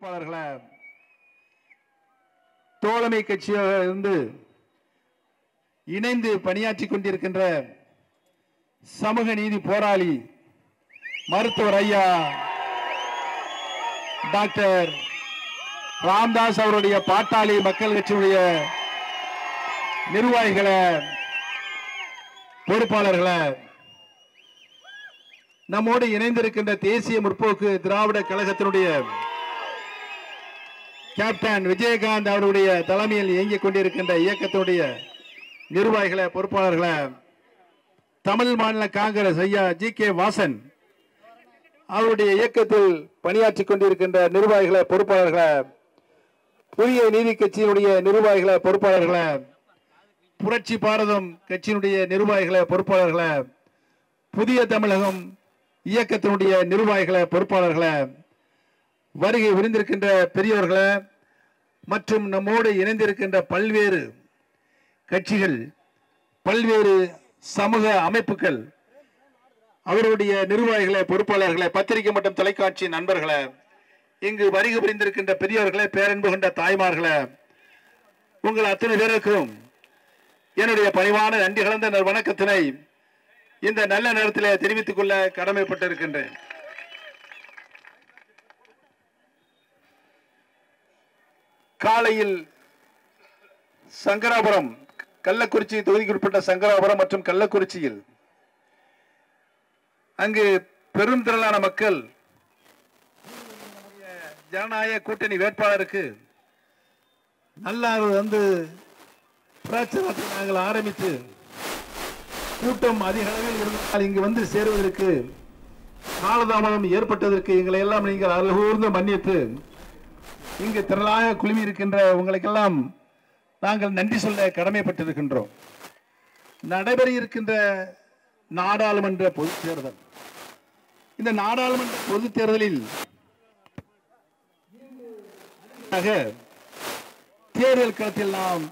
பொறுப்பாளர்களை தோழமை கட்சியாக இருந்து இணைந்து பணியாற்றி கொண்டிருக்கின்ற சமூக நீதி போராளி மருத்துவர் ஐயா டாக்டர் ராம்தாஸ் அவருடைய பாட்டாளி மக்கள் கட்சியுடைய நிர்வாகிகளை பொறுப்பாளர்களை நம்மோடு இணைந்திருக்கின்ற தேசிய முற்போக்கு திராவிட கழகத்தினுடைய கேப்டன் விஜயகாந்த் அவருடைய தலைமையில் இயங்கிக் கொண்டிருக்கின்ற இயக்கத்தினுடைய நிர்வாகிகளை பொறுப்பாளர்களை தமிழ் மாநில காங்கிரஸ் ஐயா ஜி கே வாசன் அவருடைய இயக்கத்தில் பணியாற்றிக் கொண்டிருக்கின்ற நிர்வாகிகளை பொறுப்பாளர்களை புதிய நீதி கட்சியினுடைய நிர்வாகிகளை பொறுப்பாளர்களை புரட்சி பாரதம் கட்சியினுடைய நிர்வாகிகளை பொறுப்பாளர்களை புதிய தமிழகம் இயக்கத்தினுடைய நிர்வாகிகளை பொறுப்பாளர்களை வருகை புரிந்திருக்கின்ற பெரியவர்களை மற்றும் நம்மோடு இணைந்திருக்கின்ற பல்வேறு கட்சிகள் பல்வேறு சமூக அமைப்புகள் அவருடைய நிர்வாகிகளை பொறுப்பாளர்களை பத்திரிகை மற்றும் தொலைக்காட்சி நண்பர்களை இங்கு வருகை புரிந்திருக்கின்ற பெரியவர்களை பேரன்பு கொண்ட தாய்மார்களை உங்கள் அத்தனை பேருக்கும் என்னுடைய பணிவான நன்றி கலந்த வணக்கத்தினை இந்த நல்ல நேரத்தில் தெரிவித்துக் கொள்ள கடமைப்பட்டிருக்கின்றேன். காலையில் சங்கராபுரம் கள்ளக்குறிச்சி தொகுதிக்கு உட்பட்ட சங்கராபுரம் மற்றும் கள்ளக்குறிச்சியில் அங்கு பெரும் திரளான மக்கள் ஜனநாயக கூட்டணி வேட்பாளருக்கு நல்லாறு வந்து பிரச்சாரத்தை நாங்கள் ஆரம்பித்து கூட்டம் அதிக அளவில் இருந்தால் இங்கு வந்து சேருவதற்கு காலதாமதம் ஏற்பட்டதற்கு எங்களை எல்லாம் நீங்கள் அழகூர்ந்து மன்னித்து இங்கு திரளாக குழுமி இருக்கின்ற உங்களுக்கெல்லாம் நாங்கள் நன்றி சொல்ல கடமைப்பட்டிருக்கின்றோம். நடைபெற இருக்கின்ற நாடாளுமன்ற பொது தேர்தல். இந்த நாடாளுமன்ற பொதுத் தேர்தலில் ஆக, தேர்தல் களத்தில் நாம்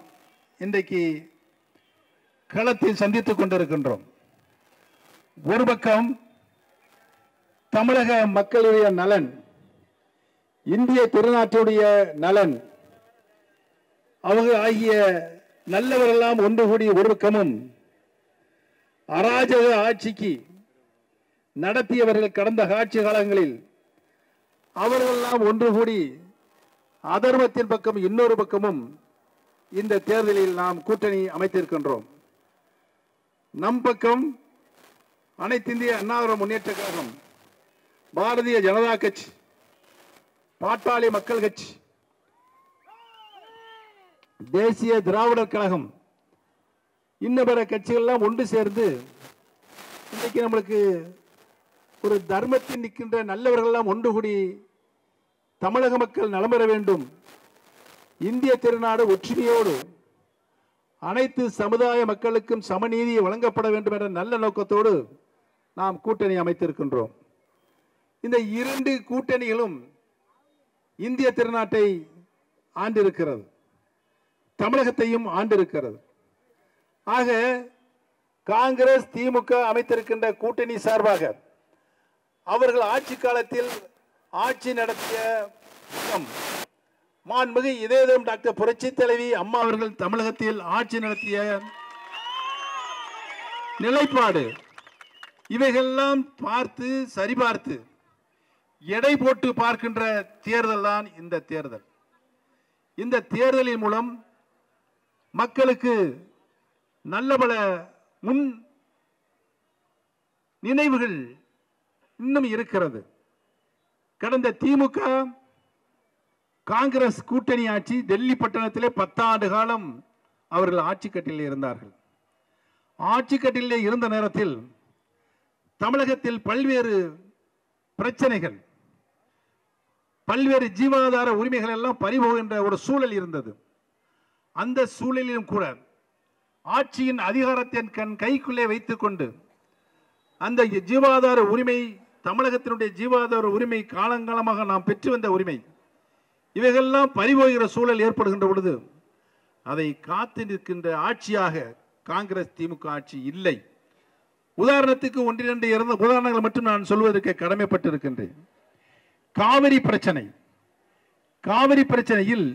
இன்றைக்கு களத்தில் சந்தித்துக் கொண்டிருக்கின்றோம். ஒரு பக்கம் தமிழக மக்களுடைய நலன் இந்திய திருநாட்டுடைய நலன். அவங்க ஆகிய நல்லவரெல்லாம் ஒன்று கூடிய ஒரு பக்கமும் அராஜக ஆட்சிக்கு நடத்தியவர்கள் கடந்த ஆட்சி காலங்களில் அவர்களெல்லாம் ஒன்று கூடி அதர்மத்தின் பக்கம் இன்னொரு பக்கமும் இந்த தேர்தலில் நாம் கூட்டணி அமைத்திருக்கின்றோம். நம் பக்கம் அனைத்திந்திய அண்ணாவிர முன்னேற்ற கழகம் பாரதிய ஜனதா கட்சி பாட்டாளி மக்கள் கட்சி தேசிய திராவிடர் கழகம் இன்ன பிற கட்சிகள்லாம் ஒன்று சேர்ந்து இன்றைக்கு நம்மளுக்கு ஒரு தர்மத்தில் நிற்கின்ற நல்லவர்கள்லாம் ஒன்று கூடி தமிழக மக்கள் நலம் பெற வேண்டும். இந்திய திருநாடு ஒற்றுமையோடு அனைத்து சமுதாய மக்களுக்கும் சமநீதி வழங்கப்பட வேண்டும் என்ற நல்ல நோக்கத்தோடு நாம் கூட்டணி அமைத்திருக்கின்றோம். இந்த இரண்டு கூட்டணிகளும் இந்திய திருநாட்டை ஆண்டிருக்கிறது. தமிழகத்தையும் ஆண்டிருக்கிறது. ஆக காங்கிரஸ் திமுக அமைத்திருக்கின்ற கூட்டணி சார்பாக அவர்கள் ஆட்சி காலத்தில் ஆட்சி நடத்திய விதம், மாண்புமிகு இதேதம் டாக்டர் புரட்சி தலைவி அம்மா அவர்கள் தமிழகத்தில் ஆட்சி நடத்திய நிலைப்பாடு. இவைகள்லாம் பார்த்து சரிபார்த்து எடை போட்டு பார்க்கின்ற தேர்தல் தான் இந்த தேர்தல். இந்த தேர்தலின் மூலம் மக்களுக்கு நல்ல பல முன் நினைவுகள் இன்னும் இருக்கிறது. கடந்த திமுக காங்கிரஸ் கூட்டணி ஆட்சி டெல்லி பட்டணத்திலே பத்தாண்டு காலம் அவர்கள் ஆட்சி இருந்தார்கள். ஆட்சி கட்டிலே இருந்த நேரத்தில் தமிழகத்தில் பல்வேறு பிரச்சனைகள் பல்வேறு ஜீவாதார உரிமைகள் எல்லாம் பறிபோகின்ற ஒரு சூழல் இருந்தது. அந்த சூழலிலும் கூட ஆட்சியின் அதிகாரத்தின் கண் கைக்குள்ளே வைத்துக்கொண்டு அந்த ஜீவாதார உரிமை தமிழகத்தினுடைய ஜீவாதார உரிமை காலங்காலமாக நாம் பெற்று வந்த உரிமை இவைகள்லாம் பறிபோகிற சூழல் ஏற்படுகின்ற பொழுது அதை காத்து நிற்கின்ற ஆட்சியாக காங்கிரஸ் திமுக ஆட்சி இல்லை. உதாரணத்துக்கு ஒன்றிரண்டு இறந்த உதாரணங்கள் மட்டும் நான் சொல்வதற்கு கடமைப்பட்டிருக்கின்றேன். காவிரி பிரச்சனை. காவிரி பிரச்சனையில்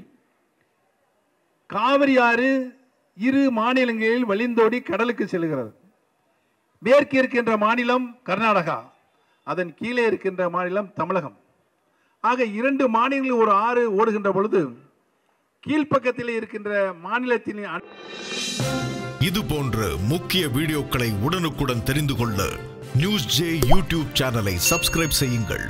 காவிரி ஆறு இரு மாநிலங்களில் வழிந்தோடி கடலுக்கு செல்கிறது. மேற்கு இருக்கின்ற மாநிலம் கர்நாடகா அதன் கீழே இருக்கின்ற மாநிலம் தமிழகம். ஆக இரண்டு மாநிலங்களில் ஒரு ஆறு ஓடுகின்ற பொழுது கீழ்ப்பக்கத்தில் இருக்கின்ற மாநிலத்தின் இது போன்ற முக்கிய வீடியோக்களை உடனுக்குடன் தெரிந்து கொள்ள நியூஸ் ஜே யூடியூப் சேனலை சப்ஸ்கிரைப் செய்யுங்கள்.